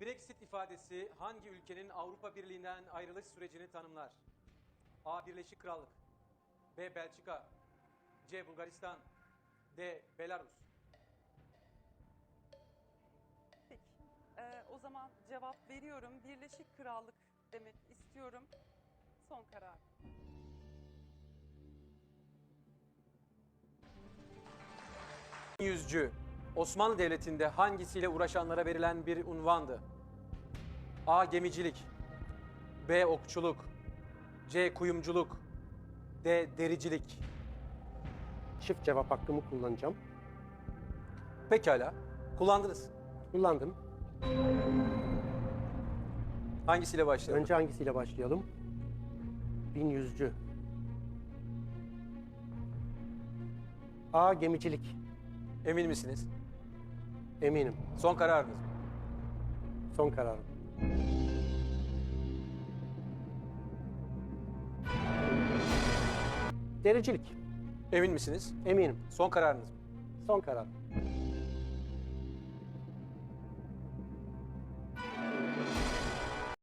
Brexit ifadesi hangi ülkenin Avrupa Birliği'nden ayrılış sürecini tanımlar? A. Birleşik Krallık B. Belçika C. Bulgaristan D. Belarus Peki. Ee, o zaman cevap veriyorum. Birleşik Krallık demek istiyorum. Son karar. Yüzcü Osmanlı Devleti'nde hangisiyle uğraşanlara verilen bir unvandı? A. Gemicilik B. Okçuluk C. Kuyumculuk D. Dericilik Çift cevap hakkımı kullanacağım. Pekala. Kullandınız. Kullandım. Hangisiyle başlayalım? Önce hangisiyle başlayalım? Bin yüzcü. A. Gemicilik. Emin misiniz? Eminim. Son kararınız. mı? Son kararım. Dericilik. Emin misiniz? Eminim. Son kararınız mı? Son karar.